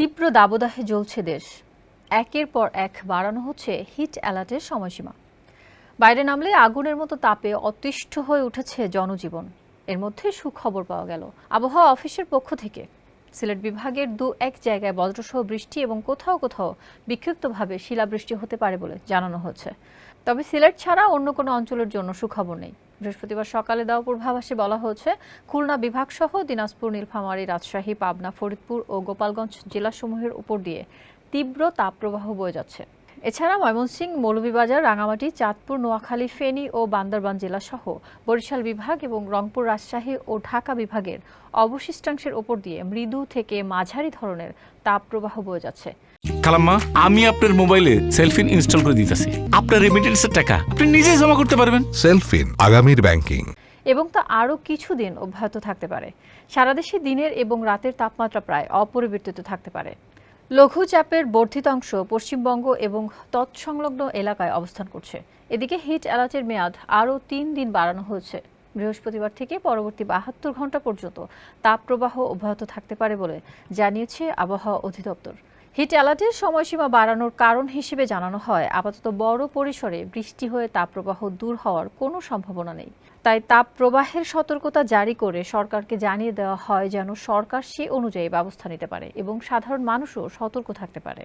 তীব্র দাবদাহে জ্বলছে দেশ। একের পর এক বাড়ানো হচ্ছে হিট অ্যালার্টের সময়সীমা। বাইরে নামলে আগুনের মতো তাপে অতিষ্ঠ হয়ে উঠেছে জনজীবন। এর মধ্যে সুখবর পাওয়া গেল। আবহাওয়া অফিসের পক্ষ থেকে। সিলেট বিভাগের দু এক জায়গায় বজ্রসহ বৃষ্টি এবং কোথাও কোথাও বিক্ষিপ্তভাবে শিলাবৃষ্টি হতে পারে বলে জানানো হচ্ছে। তবে সিলেট ছাড়া অন্য কোনো অঞ্চলের জন্য সুখবর নেই। বৃহস্পতিবার সকালে দেওয়া পূর্বাভাসে বলা হয়েছে খুলনা বিভাগসহ দিনাজপুর, নীলফামারী, রাজশাহী, পাবনা, ফরিদপুর ও গোপালগঞ্জ জেলাসমূহের উপর দিয়ে তীব্র তাপপ্রবাহ বয়ে যাচ্ছে। এছাড়া ময়মনসিংহ মৌলভীবাজার রাঙামাটি চাঁদপুর নোয়াখালী ফেনী ও বান্দরবান জেলাসহ বরিশাল বিভাগ এবং রংপুর রাজশাহী ও ঢাকা বিভাগের অবশিষ্টাংশের ওপর দিয়ে মৃদু থেকে মাঝারি ধরনের তাপপ্রবাহ বয়ে যাচ্ছে। খালাম্মা আমি আপনার মোবাইলে সেলফিন ইনস্টল করে দিতেছি। আপনার রেমিটেন্সের টাকা আপনি নিজেই জমা করতে পারবেন। সেলফিন আগামীর ব্যাংকিং এবং তা আরও কিছুদিন অব্যাহত থাকতে পারে। সারা দেশে দিনের এবং রাতের তাপমাত্রা প্রায় অপরিবর্তিত থাকতে পারে। লঘুচাপের বর্ধিত অংশ পশ্চিমবঙ্গ এবং তৎসংলগ্ন এলাকায় অবস্থান করছে। এদিকে হিট অ্যালার্টের মেয়াদ আরও তিন দিন বাড়ানো হয়েছে। বৃহস্পতিবার থেকে পরবর্তী বাহাত্তর ঘণ্টা পর্যন্ত তাপপ্রবাহ অব্যাহত থাকতে পারে বলে জানিয়েছে আবহাওয়া অধিদপ্তর। হিট অ্যালার্টের সময়সীমা বাড়ানোর কারণ হিসেবে জানানো হয়, আপাতত বড় পরিসরে বৃষ্টি হয়ে তাপপ্রবাহ দূর হওয়ার কোনো সম্ভাবনা নেই। তাই তাপ প্রবাহের সতর্কতা জারি করে সরকারকে জানিয়ে দেওয়া হয় যেন সরকার সে অনুযায়ী ব্যবস্থা নিতে পারে এবং সাধারণ মানুষও সতর্ক থাকতে পারে।